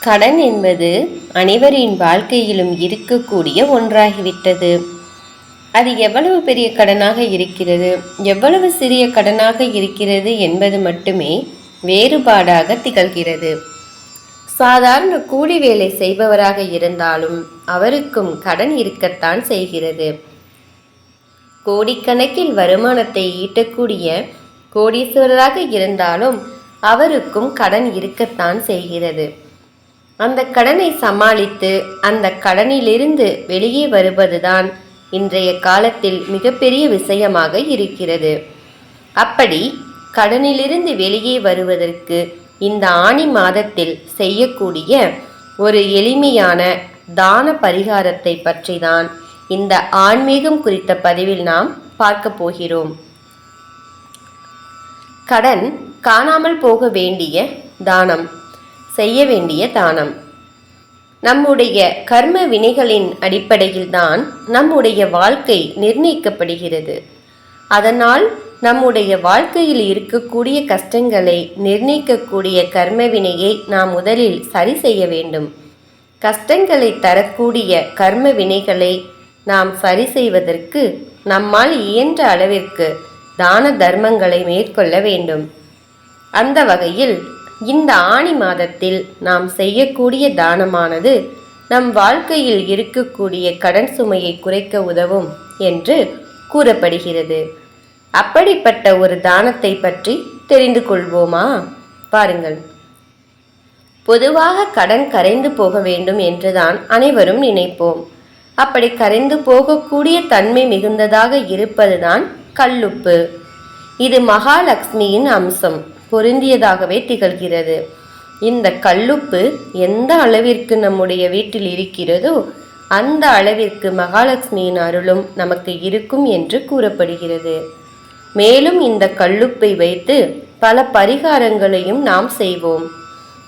கடன் என்பது அனைவரின் வாழ்க்கையிலும் இருக்கக்கூடிய ஒன்றாகிவிட்டது. அது எவ்வளவு பெரிய கடனாக இருக்கிறது? எவ்வளவு சிறிய கடனாக இருக்கிறது என்பது மட்டுமே வேறுபாடாக திகழ்கிறது. சாதாரண கூலி வேலை செய்பவராக இருந்தாலும் அவருக்கும் கடன் இருக்கத்தான் செய்கிறது. கோடிக்கணக்கில் வருமானத்தை ஈட்டக்கூடிய கோடீஸ்வரராக இருந்தாலும் அவருக்கும் கடன் இருக்கத்தான் செய்கிறது. அந்த கடனை சமாளித்து அந்த கடனிலிருந்து வெளியே வருவதுதான் இன்றைய காலத்தில் மிகப்பெரிய விஷயமாக இருக்கிறது. அப்படி கடனிலிருந்து வெளியே வருவதற்கு இந்த ஆணி மாதத்தில் செய்யக்கூடிய ஒரு எளிமையான தான பரிகாரத்தை பற்றி தான் இந்த ஆன்மீகம் குறித்த பதிவில் நாம் பார்க்க போகிறோம். கடன் காணாமல் போக வேண்டிய தானம். செய்ய வேண்டிய தானம். நம்முடைய கர்ம வினைகளின் அடிப்படையில்தான் நம்முடைய வாழ்க்கை நிர்ணயிக்கப்படுகிறது. அதனால் நம்முடைய வாழ்க்கையில் இருக்கக்கூடிய கஷ்டங்களை நிர்ணயிக்கக்கூடிய கர்ம வினையை நாம் முதலில் சரி செய்ய வேண்டும். கஷ்டங்களை தரக்கூடிய கர்ம வினைகளை நாம் சரி செய்வதற்கு நம்மால் இயன்ற அளவிற்கு தான தர்மங்களை மேற்கொள்ள வேண்டும். அந்த வகையில் இந்த ஆணி மாதத்தில் நாம் செய்யக்கூடிய தானமானது நம் வாழ்க்கையில் இருக்கக்கூடிய கடன் சுமையை குறைக்க உதவும் என்று கூறப்படுகிறது. அப்படிப்பட்ட ஒரு தானத்தை பற்றி தெரிந்து கொள்வோமா? பாருங்கள். பொதுவாக கடன் கரைந்து போக வேண்டும் என்றுதான் அனைவரும் நினைப்போம். அப்படி கரைந்து போகக்கூடிய தன்மை மிகுந்ததாக இருப்பதுதான் கல்லுப்பு. இது மகாலட்சுமியின் அம்சம். பொருந்தியதாகவே திகழ்கிறது. இந்த கல்லுப்பு எந்த அளவிற்கு நம்முடைய வீட்டில் இருக்கிறதோ அந்த அளவிற்கு மகாலட்சுமியின் அருளும் நமக்கு இருக்கும் என்று கூறப்படுகிறது. மேலும் இந்த கல்லுப்பை வைத்து பல பரிகாரங்களையும் நாம் செய்வோம்.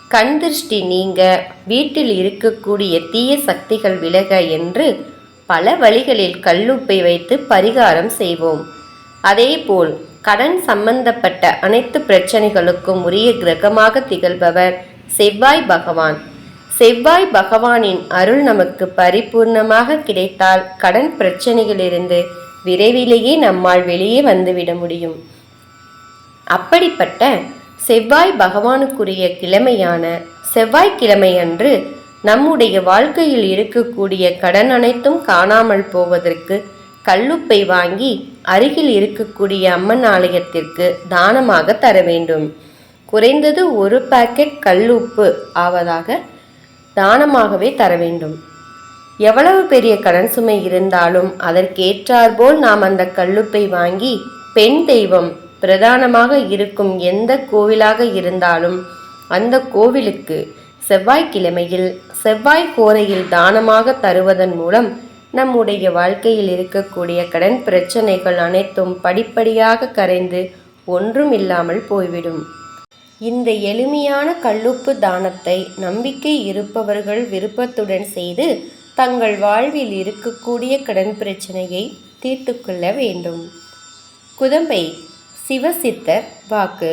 கண் திருஷ்டி நீங்க வீட்டில் இருக்கக்கூடிய தீய சக்திகள் விலக என்று பல வழிகளில் கல்லுப்பை வைத்து பரிகாரம் செய்வோம். அதேபோல் கடன் சம்பந்தப்பட்ட அனைத்து பிரச்சனைகளுக்கும் உரிய கிரகமாக திகழ்பவர் செவ்வாய் பகவான். செவ்வாய் பகவானின் அருள் நமக்கு பரிபூர்ணமாக கிடைத்தால் கடன் பிரச்சனைகளிலிருந்து விரைவிலேயே நம்மால் வெளியே வந்துவிட முடியும். அப்படிப்பட்ட செவ்வாய் பகவானுக்குரிய கிழமையான செவ்வாய்க்கிழமை அன்று நம்முடைய வாழ்க்கையில் இருக்கக்கூடிய கடன் அனைத்தும் காணாமல் போவதற்கு கல்லுப்பை வாங்கி அருகில் இருக்கக்கூடிய அம்மன் ஆலயத்திற்கு தானமாக தர வேண்டும். குறைந்தது ஒரு பாக்கெட் கல்லுப்பு ஆவதாக தானமாகவே தர வேண்டும். எவ்வளவு பெரிய கடன் சுமை இருந்தாலும் அதற்கேற்றாற்போல் நாம் அந்த கல்லுப்பை வாங்கி பெண் தெய்வம் பிரதானமாக இருக்கும் எந்த கோவிலாக இருந்தாலும் அந்த கோவிலுக்கு செவ்வாய்க்கிழமையில் செவ்வாய் கோரையில் தானமாக தருவதன் மூலம் நம்முடைய வாழ்க்கையில் இருக்கக்கூடிய கடன் பிரச்சனைகள் அனைத்தும் படிப்படியாக கரைந்து ஒன்றும் இல்லாமல் போய்விடும். இந்த எளிமையான கல்லுப்பு தானத்தை நம்பிக்கை இருப்பவர்கள் விருப்பத்துடன் செய்து தங்கள் வாழ்வில் இருக்கக்கூடிய கடன் பிரச்சனையை தீர்த்து கொள்ள வேண்டும். குதம்பை சிவசித்தர் வாக்கு.